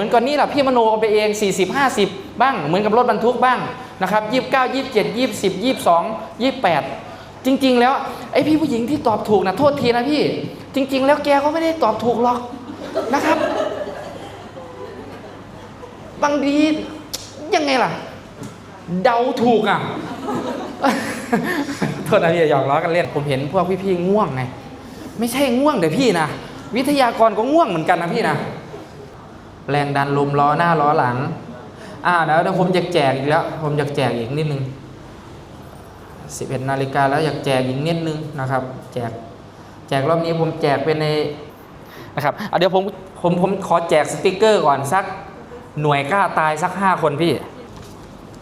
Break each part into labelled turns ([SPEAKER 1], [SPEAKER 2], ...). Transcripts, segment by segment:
[SPEAKER 1] มือนก่อนนี้แหละพี่มโนเอาไปเอง 40 50 บ้าง เหมือนกับรถบรรทุกบ้างนะครับ29 27 20 22 28 จริง ๆ แล้วไอ้พี่ผู้หญิงที่ตอบถูกนะโทษทีนะพี่ จริง ๆ แล้วแกก็ไม่ได้ตอบถูกหรอกนะครับ บางทียังไงล่ะ เดาถูกอะโทษนะพี่หยอกล้อกันเล่นผมเห็นพวกพี่ๆง่วงไง ไม่ใช่ง่วงแต่พี่นะวิทยากรก็ง่วงเหมือนกันนะพี่นะ แรงดันลมล้อหน้าล้อหลังอ่าเดี๋ยวเดี๋ยวผมอยากแจกอีกแล้วผมอยากแจกอีกนิดนึง11นาฬิกาแล้วอยากแจกอีกนิดนึงนะครับแจกแจกรอบนี้ผมแจกเป็นในนะครับเอาเดี๋ยวผมผมผมขอแจกสติกเกอร์ก่อนสักหน่วยกล้าตายสัก 5 คนพี่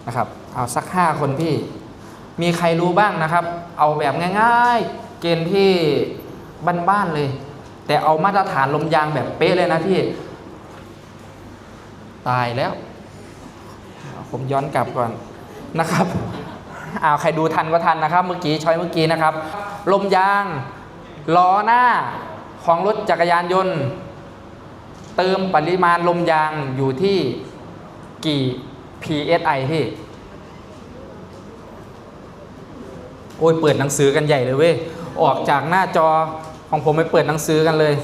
[SPEAKER 1] นะครับเอาสัก 5 คนพี่ มีใครรู้บ้างนะครับ เอาแบบง่ายๆ เกณฑ์ที่บ้านๆเลย แต่เอามาตรฐานลมยางแบบเป๊ะเลยนะพี่ ตายแล้ว ผมย้อนกลับก่อนนะครับอ้าวใครดูทันก็ทันนะครับ เมื่อกี้ช้อยเมื่อกี้นะครับ ลมยางล้อหน้าของรถจักรยานยนต์ เติมปริมาณลมยางอยู่ที่กี่ psi พี่ โอ้ยเปิดหนังสือกันใหญ่เลยเว้ย ออกจากหน้าจอของผมไปเปิดหนังสือกันเลย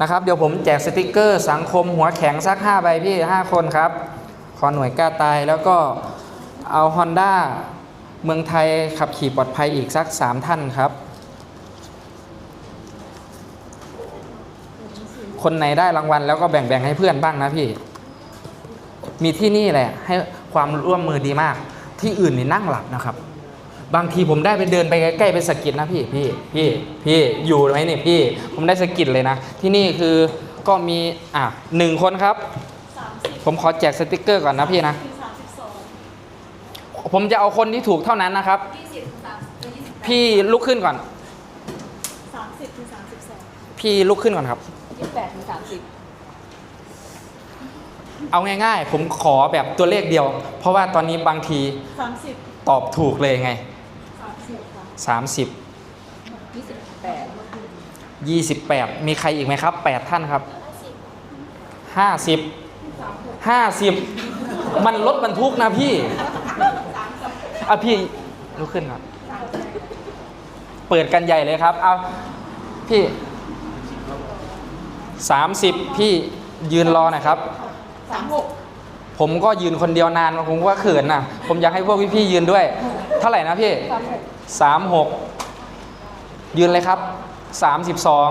[SPEAKER 1] นะครับ เดี๋ยวผมแจกสติกเกอร์ สังคมหัวแข็งสัก 5 ใบพี่ 5 คนครับ ขอหน่วยกล้าตายแล้วก็เอา Honda เมืองไทยขับขี่ปลอดภัยอีกสัก 3 ท่านครับ คนไหนได้รางวัลแล้วก็แบ่งๆให้เพื่อนบ้างนะพี่ มีที่นี่แหละให้ความร่วมมือดีมาก ที่อื่นนี่นั่งหลับนะครับ บางทีผมได้ไปเดินไปใกล้ๆไปสะกิดนะพี่พี่พี่พี่อยู่ไหมเนี่ยพี่ ผมได้สะกิดเลยนะ ที่นี่คือก็มีอะหนึ่งคนครับ ผมขอแจกสติกเกอร์ก่อนนะพี่นะ ผมจะเอาคนที่ถูกเท่านั้นนะครับ พี่ลุกขึ้นก่อน
[SPEAKER 2] สามสิบถึงสามสิบสอง
[SPEAKER 1] พี่ลุกขึ้นก่อนครับ
[SPEAKER 2] ยี่สิบแปดถึงสามสิบ
[SPEAKER 1] เอาง่ายๆ ผมขอแบบตัวเลขเดียว เพราะว่าตอนนี้บางที
[SPEAKER 2] สามสิบ
[SPEAKER 1] ตอบถูกเลยไง
[SPEAKER 2] สามสิบค่ะ
[SPEAKER 1] 30
[SPEAKER 2] ยี่สิบแปด
[SPEAKER 1] 28 มีใครอีกไหมครับ 8 ท่านครับ 50 50 มันรถบรรทุกนะพี่อะพี่ลุกขึ้นครับ เปิดกันใหญ่เลยครับ เอาพี่ 30 พี่ยืนรอหน่อยครับ
[SPEAKER 2] สามหก
[SPEAKER 1] ผมก็ยืนคนเดียวนานผมก็เขินนะผมอยากให้พวกพี่ๆยืนด้วยเท่าไหร่นะพี่
[SPEAKER 2] สามหก
[SPEAKER 1] ยืนเลยครับสามสิบสอง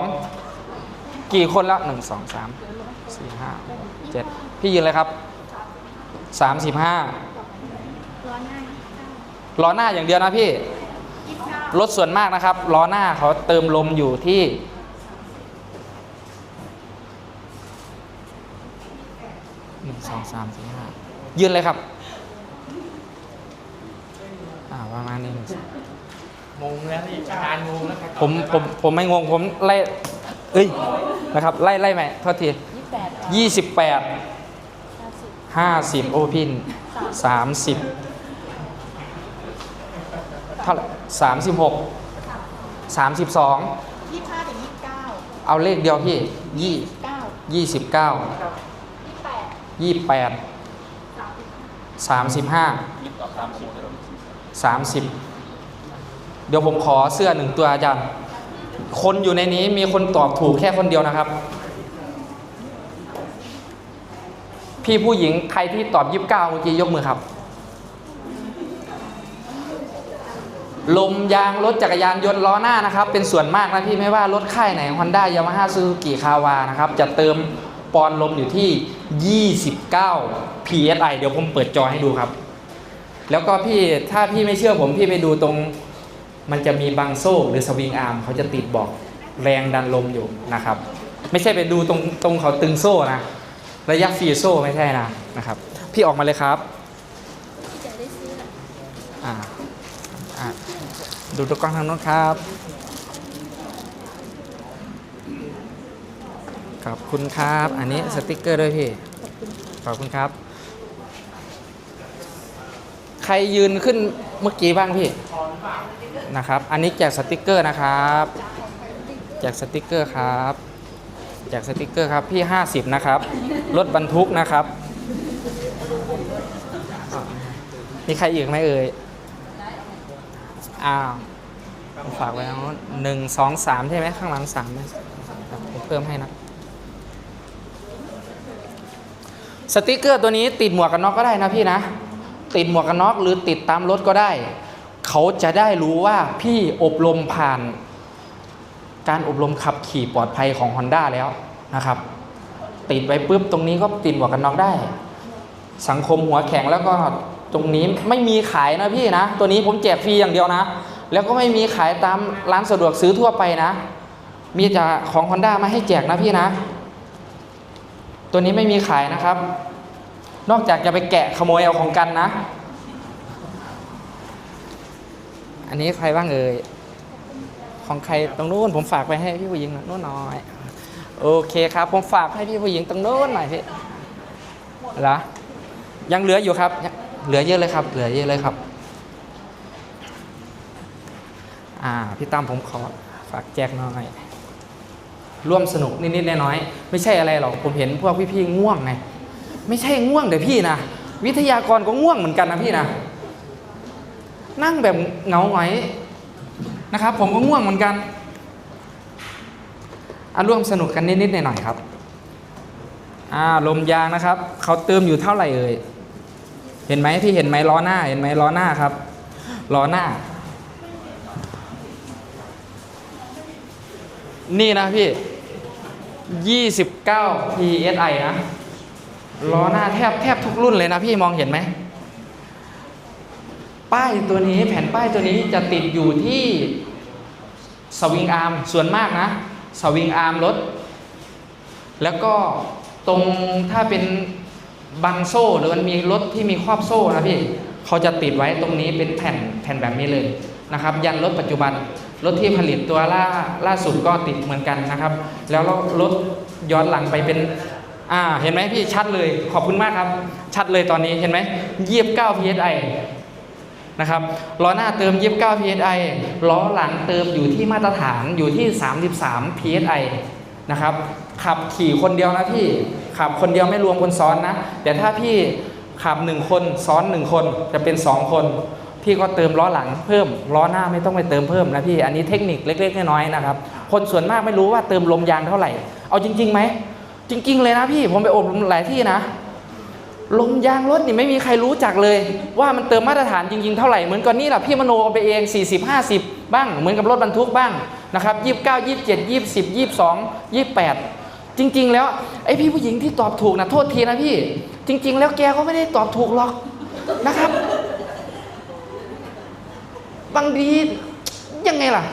[SPEAKER 1] กี่คนล้วหนึ่งสองสามสี่ห้าเจ็ดพี่ยืนเลยครับสามสิบห้าล้อหน้าอย่างเดียวนะพี่
[SPEAKER 2] ยี่สิบเก้าร
[SPEAKER 1] ถส่วนมากนะครับล้อหน้าเขาเติมลมอยู่ที่หนึ่งสองสามสี่ห้ายืนเลยครับอ่าประมาณนี้หนึ่ งสอง
[SPEAKER 3] งงแล้วนี่อาจารย์งงแล้วครับ
[SPEAKER 1] ผมผมผมไม่งงผมไล่เอ้ยนะครับไล่ไล่ใหม่โทษที
[SPEAKER 2] ยี่สิบแปด
[SPEAKER 1] ยี่สิบแปด
[SPEAKER 2] ห้าสิบ
[SPEAKER 1] ห้าสิบโอพินสามสิบเท่าไหร่สามสิบหกสามสิบสอง
[SPEAKER 2] ยี่สิบห้าถึงยี่สิบเก้า
[SPEAKER 1] เอาเลขเดียวพี่ยี่
[SPEAKER 2] เก้า
[SPEAKER 1] ยี่สิบเก้า
[SPEAKER 2] ยี่สิบแปด
[SPEAKER 1] ยี่แปดสามสิบห้าสามสิบ เดี๋ยวผมขอเสื้อหนึ่งตัวอาจารย์ คนอยู่ในนี้มีคนตอบถูกแค่คนเดียวนะครับ พี่ผู้หญิงใครที่ตอบยี่สิบเก้าเมื่อกี้ยกมือครับ ลมยางรถจักรยานยนต์ล้อหน้านะครับ เป็นส่วนมากนะพี่ไม่ว่ารถค่ายไหน Honda Yamaha Suzuki Kawa นะครับ จะเติมปอนลมอยู่ที่ 29 psi เดี๋ยวผมเปิดจอให้ดูครับ แล้วก็พี่ถ้าพี่ไม่เชื่อผมพี่ไปดูตรง มันจะมีบางโซ่หรือสวิงอาร์มเขาจะติดบอกแรงดันลมอยู่นะครับ ไม่ใช่ไปดูตรงตรงเขาตึงโซ่นะ ระยะฟรีโซ่ไม่ใช่นะนะครับ พี่ออกมาเลยครับ
[SPEAKER 2] จะได้ซื้อ
[SPEAKER 1] อ่าอ่าดูตัวกล้องทางโน้นครับ ขอบคุณครับ อันนี้สติกเกอร์ด้วยพี่ ขอบคุณครับ ใครยืนขึ้น เมื่อกี้บ้างพี่นะครับ อันนี้แจกสติกเกอร์นะครับ แจกสติกเกอร์ครับ แจกสติกเกอร์ครับพี่ 50 นะครับ รถบรรทุกนะครับ มีใครอีกไหมเอ่ย อ้าวผมฝากไว้แล้วหนึ่งสองสามใช่ไหมข้างหลังสามไหมผมเพิ่มให้นะสติกเกอร์ตัวนี้ติดหมวกกันน็อกก็ได้นะพี่นะ ติดหมวกกันน็อกหรือติดตามรถก็ได้ เขาจะได้รู้ว่าพี่อบรมผ่าน การอบรมขับขี่ปลอดภัยของ Honda แล้วนะครับ ติดไว้ปุ๊บตรงนี้ก็ติดหมวกกันน็อกได้ สังคมหัวแข็งแล้วก็ตรงนี้ไม่มีขายนะพี่นะ ตัวนี้ผมแจกฟรีอย่างเดียวนะ แล้วก็ไม่มีขายตามร้านสะดวกซื้อทั่วไปนะ มีแต่ของ Honda มาให้แจกนะพี่นะ ตัวนี้ไม่มีขายนะครับ นอกจากจะไปแกะขโมยเอาของกันนะ อันนี้ใครบ้างเอ่ย ของใครตรงนู้นผมฝากไปให้พี่ผู้หญิงนู้นหน่อย โอเคครับ ผมฝากให้พี่ผู้หญิงตรงนู้นหน่อยพี่เหรอยังเหลืออยู่ครับ เหลือเยอะเลยครับ เหลือเยอะเลยครับอ่าพี่ตั้มผมขอฝากแจกหน่อย ร่วมสนุกนิดๆน้อยๆไม่ใช่อะไรหรอก ผมเห็นพวกพี่ๆง่วงไง ไม่ใช่ง่วงเดี๋ยวพี่นะวิทยากรก็ง่วงเหมือนกันนะพี่นะ นั่งแบบเหงาหงอยนะครับ ผมก็ง่วงเหมือนกันอะร่วมสนุกกันนิดๆหน่อยๆครับอ่าลมยางนะครับเขาเติมอยู่เท่าไหร่เอ่ยเห็นไหมพี่เห็นไหมล้อหน้า เห็นไหมล้อหน้าครับล้อหน้า นี่นะพี่ 29 psi นะ ล้อหน้าแทบแทบทุกรุ่นเลยนะพี่มองเห็นไหมป้ายตัวนี้แผ่นป้ายตัวนี้จะติดอยู่ที่สวิงอาร์มส่วนมากนะสวิงอาร์มรถ แล้วก็ตรงถ้าเป็นบังโซ่หรือมันมีรถที่มีครอบโซ่นะพี่เขาจะติดไว้ตรงนี้เป็นแผ่นแผ่นแบบนี้เลยนะครับ ยันรถปัจจุบันรถที่ผลิตตัวล่าล่าสุดก็ติดเหมือนกันนะครับ แล้วรถย้อนหลังไปเป็น อ่าเห็นไหมพี่ชัดเลยขอบคุณมากครับ ชัดเลยตอนนี้เห็นไหมยีบ9 psi นะครับล้อหน้าเติม29 psi ล้อหลังเติมอยู่ที่มาตรฐานอยู่ที่ 33 psi นะครับขับขี่คนเดียวนะพี่ขับคนเดียวไม่รวมคนซ้อนนะ แต่ถ้าพี่ขับหนึ่งคนซ้อนหนึ่งคนจะเป็นสองคนพี่ก็เติมล้อหลังเพิ่มล้อหน้าไม่ต้องไปเติมเพิ่มนะพี่อันนี้เทคนิคเล็กๆน้อยๆนะครับคนส่วนมากไม่รู้ว่าเติมลมยางเท่าไหร่ เอาจริงๆไหม จริง ๆ เลยนะพี่ผมไปอบรมหลายที่นะลมยางรถนี่ไม่มีใครรู้จักเลย ว่ามันเติมมาตรฐานจริง ๆ เท่าไหร่เหมือนกับนี่แหละพี่มโนเอาไปเอง 40 50 บ้าง เหมือนกับรถบรรทุกบ้างนะครับ29 27 20 22 28 จริง ๆ แล้วไอ้พี่ผู้หญิงที่ตอบถูกนะโทษทีนะพี่ จริง ๆ แล้วแกก็ไม่ได้ตอบถูกหรอกนะครับบางทียังไงล่ะ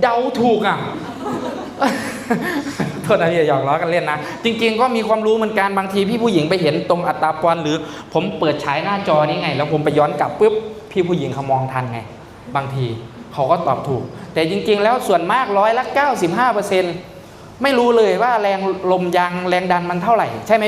[SPEAKER 1] เดาถูกอะ ทษนะพี่หยอกล้อกันเล่นนะ จริง ๆ ก็มีความรู้เหมือนกันบางทีพี่ผู้หญิงไปเห็นตรงอัตราปอนหรือผมเปิดฉายหน้าจอนี้ไง แล้วผมไปย้อนกลับปุ๊บพี่ผู้หญิงเขามองทันไง บางทีเขาก็ตอบถูก แต่จริง ๆ แล้วส่วนมากร้อยละ95%ไม่รู้เลยว่าแรงลมยางแรงดันมันเท่าไหร่ใช่ไหม